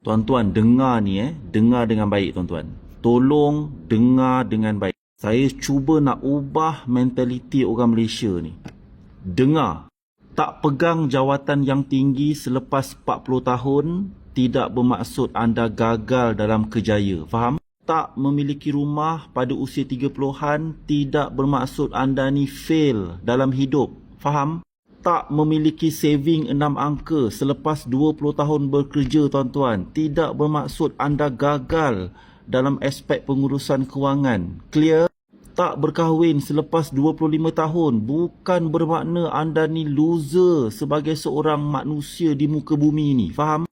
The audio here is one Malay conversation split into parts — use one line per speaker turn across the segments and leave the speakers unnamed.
Tuan-tuan dengar ni eh, dengar dengan baik tuan-tuan. Tolong dengar dengan baik. Saya cuba nak ubah mentaliti orang Malaysia ni. Dengar. Tak pegang jawatan yang tinggi selepas 40 tahun tidak bermaksud anda gagal dalam kerjaya. Faham? Tak memiliki rumah pada usia 30-an tidak bermaksud anda ni fail dalam hidup. Faham? Tak memiliki saving enam angka selepas 20 tahun bekerja tuan-tuan tidak bermaksud anda gagal dalam aspek pengurusan kewangan. Clear? Tak berkahwin selepas 25 tahun bukan bermakna anda ni loser sebagai seorang manusia di muka bumi ni. Faham?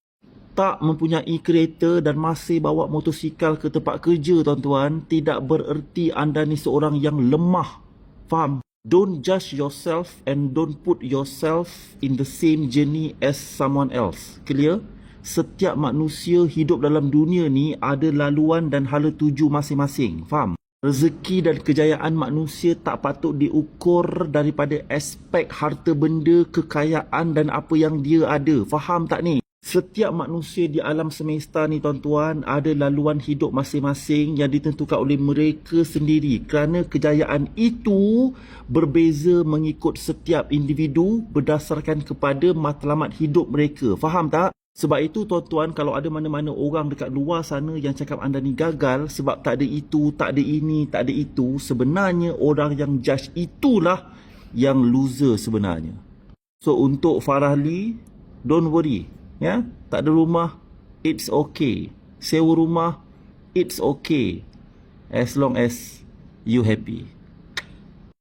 Tak mempunyai kereta dan masih bawa motosikal ke tempat kerja tuan-tuan tidak bererti anda ni seorang yang lemah. Faham? Don't judge yourself and don't put yourself in the same journey as someone else. Clear? Setiap manusia hidup dalam dunia ni ada laluan dan hala tuju masing-masing. Faham? Rezeki dan kejayaan manusia tak patut diukur daripada aspek harta benda, kekayaan dan apa yang dia ada. Faham tak ni? Setiap manusia di alam semesta ni tuan-tuan ada laluan hidup masing-masing yang ditentukan oleh mereka sendiri kerana kejayaan itu berbeza mengikut setiap individu berdasarkan kepada matlamat hidup mereka. Faham tak? Sebab itu tuan-tuan kalau ada mana-mana orang dekat luar sana yang cakap anda ni gagal sebab tak ada itu, tak ada ini, tak ada itu, sebenarnya orang yang judge itulah yang loser sebenarnya. So untuk Farah Lee, don't worry ya tak ada rumah it's okay. Sewa rumah it's okay. As long as you happy